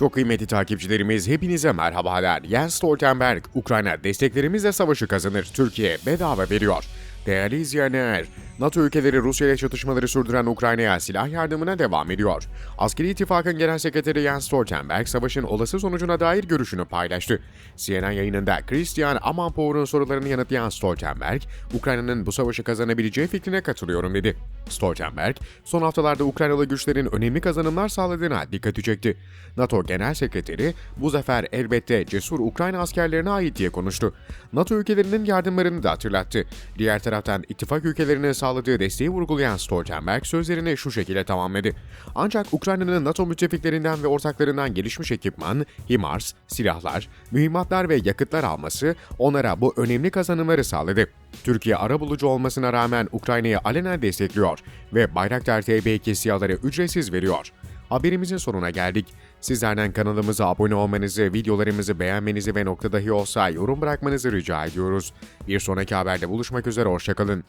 Çok kıymetli takipçilerimiz hepinize merhabalar. Jens Stoltenberg, Ukrayna desteklerimizle savaşı kazanır. Türkiye bedava veriyor. Değerli izleyenler, NATO ülkeleri Rusya ile çatışmaları sürdüren Ukrayna'ya silah yardımına devam ediyor. Askeri İttifakın Genel Sekreteri Jens Stoltenberg, savaşın olası sonucuna dair görüşünü paylaştı. CNN yayınında Christian Amanpour'un sorularını yanıtlayan Stoltenberg, Ukrayna'nın bu savaşı kazanabileceği fikrine katılıyorum dedi. Stoltenberg, son haftalarda Ukraynalı güçlerin önemli kazanımlar sağladığına dikkati çekti. NATO Genel Sekreteri, bu zafer elbette cesur Ukrayna askerlerine ait diye konuştu. NATO ülkelerinin yardımlarını da hatırlattı. Diğer taraftan ittifak ülkelerine sağladığı desteği vurgulayan Stoltenberg sözlerini şu şekilde tamamladı. Ancak Ukrayna'nın NATO müttefiklerinden ve ortaklarından gelişmiş ekipman, HIMARS, silahlar, mühimmatlar ve yakıtlar alması onlara bu önemli kazanımları sağladı. Türkiye arabulucu olmasına rağmen Ukrayna'yı alenen destekliyor ve Bayraktar TB2 siyahları ücretsiz veriyor. Haberimizin sonuna geldik. Sizlerden kanalımıza abone olmanızı, videolarımızı beğenmenizi ve nokta dahi olsa yorum bırakmanızı rica ediyoruz. Bir sonraki haberde buluşmak üzere, hoşçakalın.